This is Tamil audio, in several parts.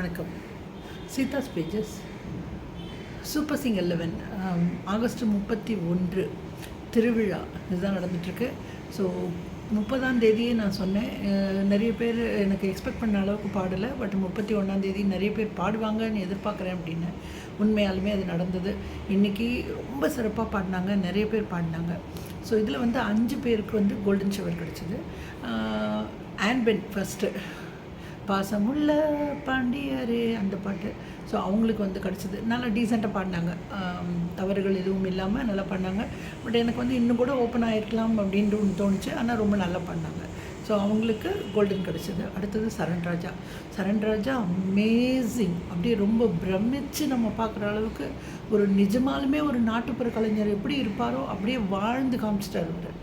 வணக்கம். Seetha's pages super sing eleven August முப்பத்தி ஒன்று திருவிழா. இதுதான் நடந்துட்டுருக்கு. ஸோ முப்பதாம் தேதியே நான் சொன்னேன். நிறைய பேர் எனக்கு எக்ஸ்பெக்ட் பண்ண அளவுக்கு பாடலை பட் முப்பத்தி ஒன்றாம் தேதி நிறைய பேர் பாடுவாங்கன்னு எதிர்பார்க்குறேன் அப்படின்னு உண்மையாலுமே அது நடந்தது. இன்றைக்கி ரொம்ப சிறப்பாக பாடினாங்க நிறைய பேர் பாடினாங்க. ஸோ இதில் வந்து அஞ்சு பேருக்கு வந்து கோல்டன் ஷவர் கிடச்சிது. ஆன்பென் ஃபஸ்ட்டு பாசமுள்ள பாண்டியரே அந்த பாட்டு. ஸோ அவங்களுக்கு வந்து கிடச்சிது. நல்லா டீசெண்டாக பாடினாங்க. தவறுகள் எதுவும் இல்லாமல் நல்லா பண்ணாங்க பட் எனக்கு வந்து இன்னும் கூட ஓப்பன் ஆகிருக்கலாம் அப்படின்ட்டு ஒன்று தோணுச்சு. ஆனால் ரொம்ப நல்லா பண்ணாங்க ஸோ அவங்களுக்கு கோல்டன் கிடச்சிது. அடுத்தது சரண் ராஜா. சரண் ராஜா அமேசிங் அப்படியே ரொம்ப பிரமிச்சு நம்ம பார்க்குற அளவுக்கு ஒரு நிஜமாலுமே ஒரு நாட்டுப்புற கலைஞர் எப்படி இருப்பாரோ அப்படியே வாழ்ந்து காமிச்சிட்டார் அவர்.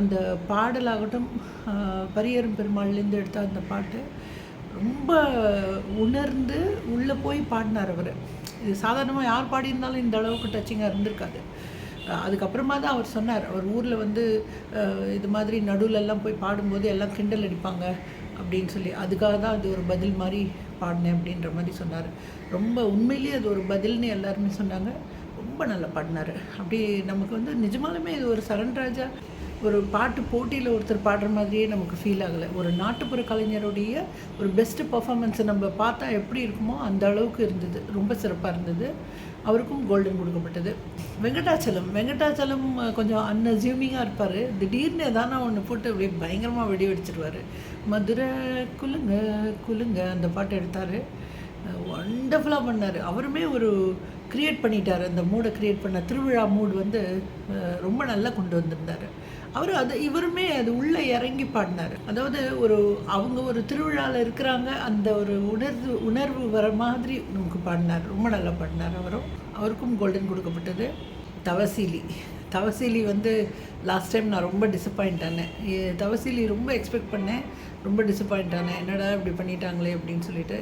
அந்த பாடலாகட்டும் பரியரும் பெருமாள்லேருந்து எடுத்த அந்த பாட்டு ரொம்ப உணர்ந்து உள்ளே போய் பாடினார் அவர். இது சாதாரணமாக யார் பாடியிருந்தாலும் இந்த அளவுக்கு டச்சிங்காக இருந்திருக்காது. அதுக்கப்புறமா தான் அவர் சொன்னார். அவர் ஊரில் வந்து இது மாதிரி நடுவுலெல்லாம் போய் பாடும்போது எல்லாம் கிண்டல் அடிப்பாங்க அப்படின்னு சொல்லி அதுக்காக தான் அது ஒரு பதில் மாதிரி பாடினேன் அப்படின்ற மாதிரி சொன்னார். ரொம்ப உண்மையிலேயே அது ஒரு பதில்னு எல்லாருமே சொன்னாங்க. ரொம்ப நல்லா பாடினார். அப்படி நமக்கு வந்து நிஜமாலுமே இது ஒரு சரண்ராஜா ஒரு பாட்டு போட்டியில் ஒருத்தர் பாடுற மாதிரியே நமக்கு ஃபீல் ஆகலை. ஒரு நாட்டுப்புற கலைஞருடைய ஒரு பெஸ்ட்டு பர்ஃபார்மன்ஸை நம்ம பார்த்தா எப்படி இருக்குமோ அந்த அளவுக்கு இருந்தது. ரொம்ப சிறப்பாக இருந்தது. அவருக்கும் கோல்டன் கொடுக்கப்பட்டது. வெங்கடாச்சலம். வெங்கடாச்சலம் கொஞ்சம் அன்அசியூமிங்காக இருப்பார். திடீர்னு எதானா ஒன்று போட்டு அப்படியே பயங்கரமாக வெடி வெடிச்சிருவார் மதுரை குலுங்க குலுங்க அந்த பாட்டு எடுத்தார். ஒண்டர்ஃபுல்லாக பண்ணார். அவருமே ஒரு க்ரியேட் பண்ணிட்டார். அந்த மூடை க்ரியேட் பண்ண திருவிழா மூடு வந்து ரொம்ப நல்லா கொண்டு வந்திருந்தார். அவர் அது இவருமே அது உள்ளே இறங்கி பாடினார். அதாவது ஒரு அவங்க ஒரு திருவிழாவில் இருக்கிறாங்க. அந்த ஒரு உணர்வு உணர்வு வர மாதிரி நமக்கு பாடினார். ரொம்ப நல்லா பாடினார் அவரும் அவருக்கும் கோல்டன் கொடுக்கப்பட்டது. தவசீலி. தவசீலி வந்து லாஸ்ட் டைம் நான் ரொம்ப டிசப்பாயிண்ட் ஆனேன். தவசீலி ரொம்ப எக்ஸ்பெக்ட் பண்ணேன். ரொம்ப டிசப்பாயிண்ட் ஆனேன். என்னடா இப்படி பண்ணிட்டாங்களே அப்படின்னு சொல்லிட்டு.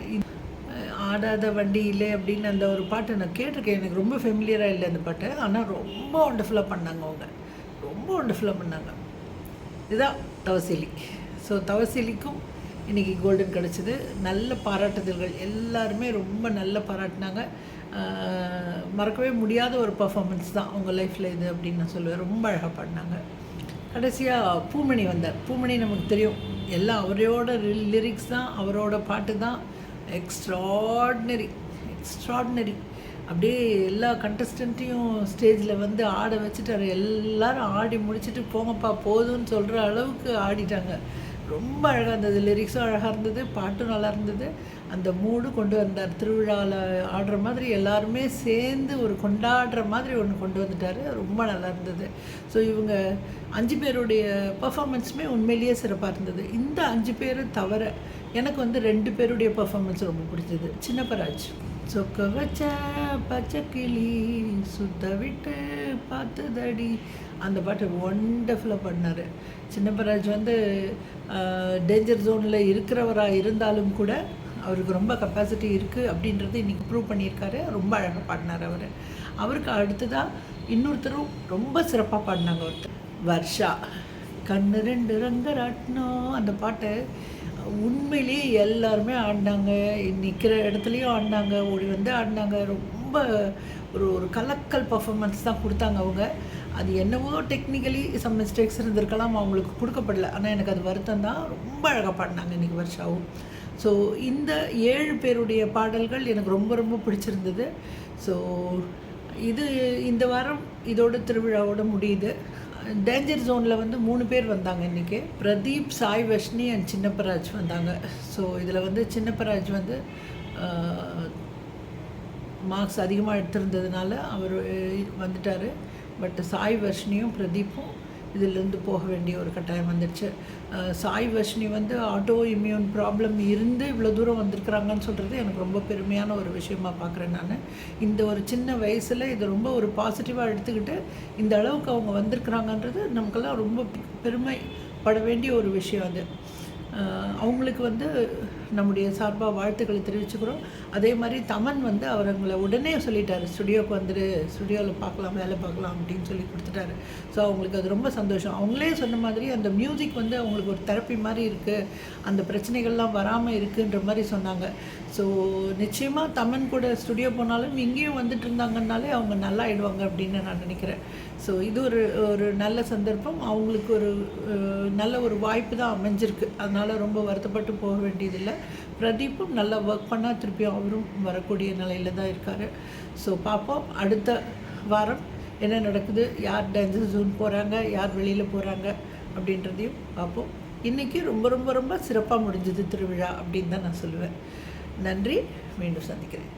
ஆடாத வண்டி ஆடாத வண்டியிலே அப்படின்னு அந்த ஒரு பாட்டு நான் கேட்டிருக்கேன். எனக்கு ரொம்ப ஃபெமிலியராக இல்லை அந்த பாட்டு. ஆனால் ரொம்ப ஒண்டர்ஃபுல்லாக பண்ணாங்க அவங்க. ரொம்ப ஒண்டர்ஃபுல்லாக பண்ணாங்க. இதுதான் தவசீலி. ஸோ தவசிலிக்கும் இன்றைக்கி கோல்டன் கிடச்சிது. நல்ல பாராட்டுதல்கள். எல்லாருமே ரொம்ப நல்ல பாராட்டினாங்க. மறக்கவே முடியாத ஒரு பர்ஃபாமன்ஸ் தான் அவங்க லைஃப்பில் இது அப்படின்னு நான் சொல்லுவேன். ரொம்ப அழகாக பாடினாங்க. கடைசியாக பூமணி வந்தார். பூமணி நமக்கு தெரியும். எல்லாம் அவரோட லிரிக்ஸ் தான் அவரோட பாட்டு தான். எக்ஸ்ட்ராடினரி எக்ஸ்ட்ராடினரி அப்படியே எல்லா கண்டஸ்டண்ட்டையும் ஸ்டேஜில் வந்து ஆட வச்சுட்டாரு எல்லாரும் ஆடி முடிச்சுட்டு போங்கப்பா போதும்னு சொல்கிற அளவுக்கு ஆடிட்டாங்க. ரொம்ப அழகாக இருந்தது. லிரிக்ஸும் அழகாக இருந்தது பாட்டும் நல்லா இருந்தது. அந்த மூடு கொண்டு வந்தார். திருவிழாவில் ஆடுற மாதிரி எல்லாருமே சேர்ந்து ஒரு கொண்டாடுற மாதிரி ஒன்று கொண்டு வந்துட்டார். ரொம்ப நல்லா இருந்தது. ஸோ இவங்க அஞ்சு பேருடைய பர்ஃபாமன்ஸுமே உண்மையிலேயே சிறப்பாக இருந்தது. இந்த அஞ்சு பேரும் தவிர எனக்கு வந்து ரெண்டு பேருடைய பர்ஃபாமன்ஸ் ரொம்ப பிடிச்சது. சின்னப்பராஜ். சொக்க வச்ச பச்சை கிளி சுத்த விட்டு பார்த்ததடி அந்த பாட்டு ஒண்டர்ஃபுல்லாக பண்ணார். சின்னப்பராஜ் வந்து டேஞ்சர் ஜோனில் இருக்கிறவராக இருந்தாலும் கூட அவருக்கு ரொம்ப கெப்பாசிட்டி இருக்குது அப்படின்றது இன்றைக்கி ப்ரூவ் பண்ணியிருக்காரு. ரொம்ப அழகாக பாடினார் அவர். அவருக்கு அடுத்ததாக இன்னொருத்தரும் ரொம்ப சிறப்பாக பாடினாங்க ஒருத்தர். வர்ஷா. கண்ணு ரெண்டு ரங்கராட்டினம் அந்த பாட்டை உண்மையிலேயே எல்லாருமே ஆடினாங்க. நிற்கிற இடத்துலையும் ஆடினாங்க. ஓடி வந்து ஆடினாங்க. ரொம்ப ஒரு ஒரு கலக்கல் பர்ஃபார்மன்ஸ் தான் கொடுத்தாங்க அவங்க. அது என்னவோ டெக்னிக்கலி சம் மிஸ்டேக்ஸ் இருந்திருக்கலாம். அவங்களுக்கு கொடுக்கப்படல. ஆனால் எனக்கு அது வருத்தம் தான். ரொம்ப அழகாக பாடினாங்க இன்றைக்கி வருஷாவும். ஸோ இந்த ஏழு பேருடைய பாடல்கள் எனக்கு ரொம்ப ரொம்ப பிடிச்சிருந்தது. ஸோ இது இந்த வாரம் இதோட திருவிழாவோட முடியுது. டேஞ்சர் ஜோனில் வந்து மூணு பேர் வந்தாங்க இன்றைக்கி பிரதீப் சாய் வஷ்ணி அண்ட் சின்னப்பராஜ் வந்தாங்க. ஸோ இதில் வந்து சின்னப்பராஜ் வந்து மார்க்ஸ் அதிகமாக எடுத்திருந்ததுனால அவர் வந்துட்டார். பட் சாய் வர்ஷினியும் பிரதீப்பும் இதிலிருந்து போக வேண்டிய ஒரு கட்டாயம் வந்துடுச்சு. சாய் வர்ஷினி வந்து ஆட்டோ இம்யூன் ப்ராப்ளம் இருந்து இவ்வளோ தூரம் வந்திருக்கிறாங்கன்னு சொல்கிறது எனக்கு ரொம்ப பெருமையான ஒரு விஷயமா பார்க்குறேன் நான். இந்த ஒரு சின்ன வயசில் இது ரொம்ப ஒரு பாசிட்டிவாக எடுத்துக்கிட்டு இந்த அளவுக்கு அவங்க வந்திருக்கிறாங்கன்றது நமக்கெல்லாம் ரொம்ப பெருமைப்பட வேண்டிய ஒரு விஷயம் அது. அவங்களுக்கு வந்து நம்முடைய சார்பாக வாழ்த்துக்களை தெரிவிச்சுக்கிறோம். அதே மாதிரி தமன் வந்து அவங்களை உடனே சொல்லிட்டாரு ஸ்டுடியோக்கு வந்துரு ஸ்டுடியோவில் பார்க்கலாம் வேலை பார்க்கலாம் அப்படின்னு சொல்லி கொடுத்துட்டாரு. ஸோ அவங்களுக்கு அது ரொம்ப சந்தோஷம். அவங்களே சொன்ன மாதிரி அந்த மியூசிக் வந்து அவங்களுக்கு ஒரு தெரப்பி மாதிரி இருக்குது அந்த பிரச்சனைகள்லாம் வராமல் இருக்குன்ற மாதிரி சொன்னாங்க. ஸோ நிச்சயமாக தமன் கூட ஸ்டுடியோ போனாலும் இங்கேயும் வந்துட்டு இருந்தாங்கன்னாலே அவங்க நல்லா ஆயிடுவாங்க அப்படின்னு நான் நினைக்கிறேன். ஸோ இது ஒரு ஒரு நல்ல சந்தர்ப்பம். அவங்களுக்கு ஒரு நல்ல ஒரு வாய்ப்பு தான் அமைஞ்சிருக்கு. அதனால் அதனால் ரொம்ப வருத்தப்பட்டு போக வேண்டியதில்லை. பிரதீப்பும் நல்லா ஒர்க் பண்ணால் திருப்பியும் அவரும் வரக்கூடிய நிலையில் தான் இருக்கார். ஸோ பார்ப்போம். அடுத்த வாரம் என்ன நடக்குது? யார் டான்ஸர் ஜூன் போகிறாங்க யார் வெளியில் போகிறாங்க அப்படின்றதையும் பார்ப்போம். இன்றைக்கி ரொம்ப ரொம்ப ரொம்ப சிறப்பாக முடிஞ்சது திருவிழா அப்படின்னு தான் நான் சொல்லுவேன். நன்றி. மீண்டும் சந்திக்கிறேன்.